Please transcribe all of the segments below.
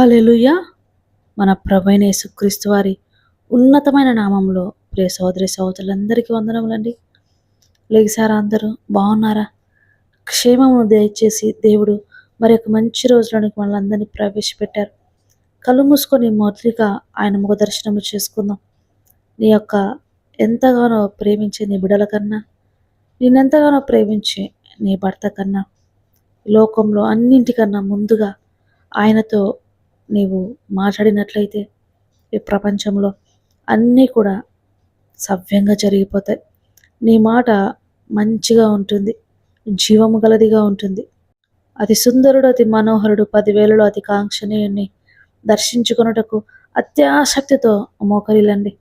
Hallelujah మన ప్రభైన యేసుక్రీస్తు వారి ఉన్నతమైన నామంలో ప్రియ సోదరి సోదరులందరికీ వందనములండి. లేచారా అందరూ బాగున్నారా? క్షేమమును దయచేసి దేవుడు మరి ఒక మంచి రోజులోనికి మనల్ని ప్రవేశపెట్టారు. కళ్ళు మూసుకొని మొదటిగా ఆయన ముఖ దర్శనము చేసుకుందాం. నీ యొక్క ఎంతగానో ప్రేమించే నీ బిడల కన్నా నిన్నెంతగానో ప్రేమించే నీ భర్త కన్నా లోకంలో అన్నింటికన్నా ముందుగా ఆయనతో నీవు మాట్లాడినట్లయితే ఈ ప్రపంచంలో అన్నీ కూడా సవ్యంగా జరిగిపోతాయి. నీ మాట మంచిగా ఉంటుంది. జీవము గలదిగా ఉంటుంది. అతి సుందరుడు అతి మనోహరుడు పదివేలలో అతి కాంక్షణీయుని దర్శించుకొనుటకు అత్యాసక్తితో మోకరిల్లండి.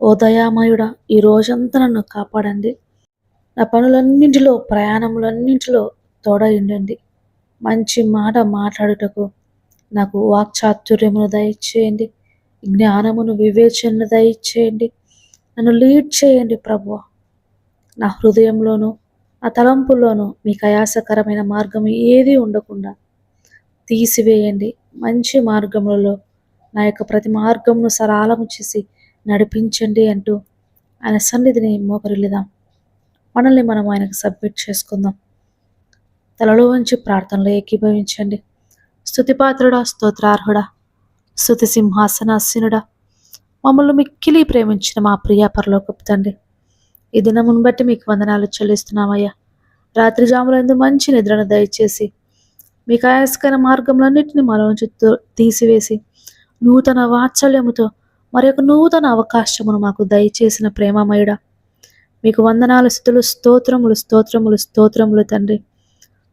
ఓ దయామయుడా ఈ రోజంతా నన్ను కాపాడండి. నా పనులన్నింటిలో ప్రయాణములన్నింటిలో తోడయుండండి మంచి మాట మాట్లాడుటకు నాకు వాక్చాతుర్యమును దయచేయండి. జ్ఞానమును వివేచనను దయచేయండి. నన్ను లీడ్ చేయండి ప్రభు నా హృదయంలోనూ నా తలంపుల్లోనూ మీకు అయాసకరమైన మార్గం ఏది ఉండకుండా తీసివేయండి. మంచి మార్గములలో నా యొక్క ప్రతి మార్గమును సరళము చేసి నడిపించండి అంటూ ఆయన సన్నిధిని మోకరిల్లుదాం. మనల్ని మనం ఆయనకు సబ్మిట్ చేసుకుందాం. తలలో వంచి ప్రార్థనలో ఏకీభవించండి. స్థుతిపాత్రుడా స్తోత్రార్హుడా స్థుతి సింహాసనాసీనుడా మమ్మల్ని మిక్కిలి ప్రేమించిన మా ప్రియ పరలోకపు తండ్రి. ఈ దినమును బట్టి మీకు వందనాలు చెల్లిస్తున్నామయ్యా. రాత్రి జాములందు మంచి నిద్రను దయచేసి మీకు ఆయాస్కర మార్గంలన్నింటినీ మనలోంచి తీసివేసి నూతన వాత్సల్యముతో మరి ఒక నూతన అవకాశమును మాకు దయచేసిన ప్రేమమయుడా. మీకు వందనాలు స్థుతులు స్తోత్రములు స్తోత్రములు స్తోత్రములు తండ్రి.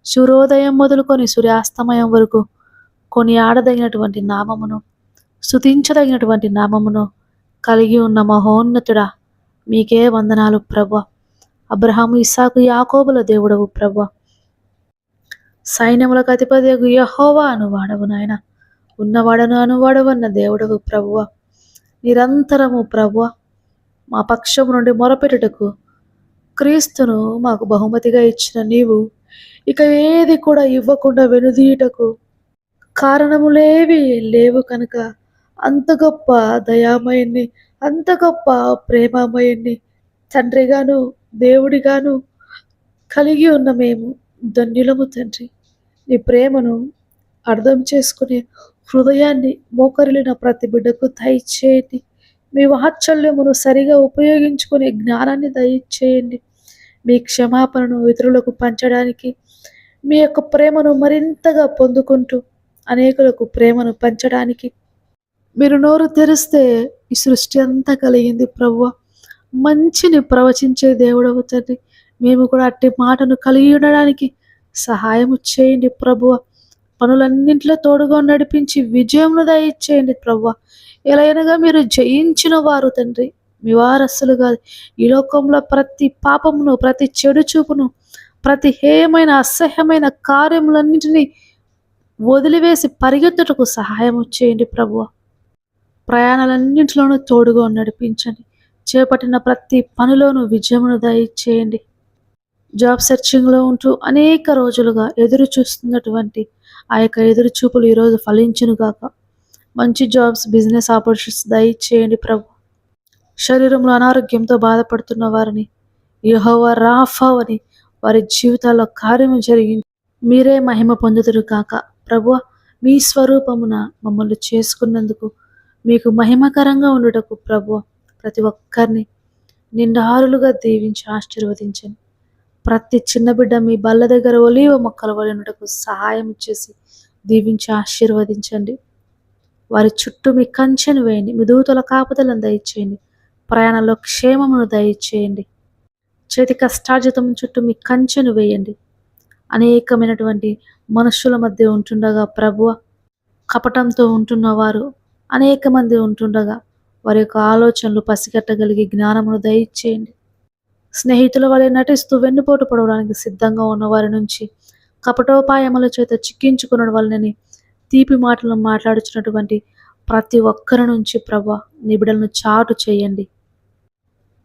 సూర్యోదయం మొదలుకొని సూర్యాస్తమయం వరకు కొనియాడదగినటువంటి నామమును స్థుతించదగినటువంటి నామమును కలిగి ఉన్న మహోన్నతుడా మీకే వందనాలు ప్రభ అబ్రహాము ఇసాకు యాకోబుల దేవుడవు ప్రభ సైన్యములకు అధిపతి యహోవా అనువాడవు నాయన. ఉన్నవాడను అనువాడవన్న దేవుడవు ప్రభువ. నిరంతరము ప్రభువ మా పక్షము నుండి మొరపెట్టుటకు క్రీస్తును మాకు బహుమతిగా ఇచ్చిన నీవు ఇక ఏది కూడా ఇవ్వకుండా వెనుదీయటకు కారణములేవి లేవు కనుక అంత గొప్ప దయామయుణ్ణి అంత గొప్ప ప్రేమామయుణ్ణి తండ్రిగాను దేవుడిగాను కలిగి ఉన్న మేము ధన్యులము తండ్రి. నీ ప్రేమను అర్థం చేసుకునే హృదయాన్ని మోకరిలిన ప్రతి బిడ్డకు దయచేయండి. మీ వాత్సల్యమును సరిగా ఉపయోగించుకునే జ్ఞానాన్ని దయచేయండి. మీ క్షమాపణను ఇతరులకు పంచడానికి మీ యొక్క ప్రేమను మరింతగా పొందుకుంటూ అనేకులకు ప్రేమను పంచడానికి. మీరు నోరు తెరిస్తే ఈ సృష్టి అంతా కలిగింది ప్రభువ మంచిని ప్రవచించే దేవుడవు తండ్రి. మేము కూడా అట్టి మాటను కలిగి ఉండడానికి సహాయము చేయండి ప్రభువ పనులన్నింటిలో తోడుగా నడిపించి విజయమును దయచేయండి ప్రభువ ఎలాగనగా మీరు జయించిన వారు తండ్రి. మీ వారసులు కాదు. ఈ లోకంలో ప్రతి పాపమును ప్రతి చెడు చూపును ప్రతి హేయమైన అసహ్యమైన కార్యములన్నింటినీ వదిలివేసి పరిగెత్తుటకు సహాయం చేయండి ప్రభువ. ప్రయాణాలన్నింటిలోనూ తోడుగా నడిపించండి. చేపట్టిన ప్రతి పనిలోనూ విజయమును దయచేయండి. జాబ్ సెర్చింగ్లో ఉంటూ అనేక రోజులుగా ఎదురు చూస్తున్నటువంటి ఆ యొక్క ఎదురు చూపులు ఈరోజు ఫలించునుగాక మంచి జాబ్స్ బిజినెస్ ఆపర్చునిటీస్ దయచేయండి ప్రభు శరీరంలో అనారోగ్యంతో బాధపడుతున్న వారిని యహోవ రాఫావని వారి జీవితాల్లో కార్యము జరిగి మీరే మహిమ పొందుతురు కాక ప్రభు మీ స్వరూపమున మమ్మల్ని చేసుకున్నందుకు మీకు మహిమకరంగా ఉండుటకు ప్రభు ప్రతి ఒక్కరిని నిండారులుగా దీవించి ఆశీర్వదించండి. ప్రతి చిన్న బిడ్డ మీ బల్ల దగ్గర ఒలివ మొక్కల వలనటకు సహాయం చేసి దీవించి ఆశీర్వదించండి. వారి చుట్టూ మీ కంచెను వేయండి మీ దూతల కాపుదలను దయచేయండి ప్రయాణంలో క్షేమమును దయచేయండి. చేతి కష్టార్జితం చుట్టూ మీ కంచెను వేయండి. అనేకమైనటువంటి మనుషుల మధ్య ఉంటుండగా ప్రభువ కపటంతో ఉంటున్నవారు అనేక మంది ఉంటుండగా వారి యొక్క ఆలోచనలు పసిగట్టగలిగి జ్ఞానమును దయచేయండి. స్నేహితుల వలె నటిస్తూ వెన్నుపోటు పడవడానికి సిద్ధంగా ఉన్నవారి నుంచి కపటోపాయముల చేత చిక్కించుకున్న వాళ్ళని తీపి మాటలను మాట్లాడుచున్నటువంటి ప్రతి ఒక్కరి నుంచి ప్రభ నిబిడలను చాటు చేయండి.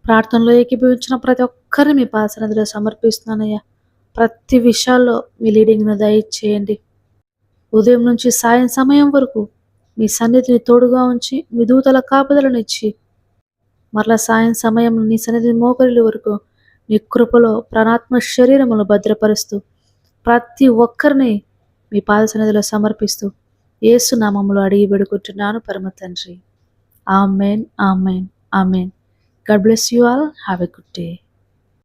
ప్రార్థనలో ఏకీభవించిన ప్రతి ఒక్కరిని మీ పాసనదిలో సమర్పిస్తున్నానయ్యా. ప్రతి విషయాల్లో మీ లీడింగ్ను దయచేయండి. ఉదయం నుంచి సాయం సమయం వరకు మీ సన్నిధిని తోడుగా ఉంచి మీ దూతల కాపుదలనిచ్చి మరలా సాయం సమయం నీ సన్నిధి మోకరిల వరకు నీ కృపలో ప్రాణాత్మ శరీరములు భద్రపరుస్తూ ప్రతి ఒక్కరిని మీ పాద సన్నిధిలో సమర్పిస్తూ ఏసు నామములు అడిగి పెడుకుంటున్నాను పరమ తండ్రి. Amen amen amen. God bless you all. Have a good day.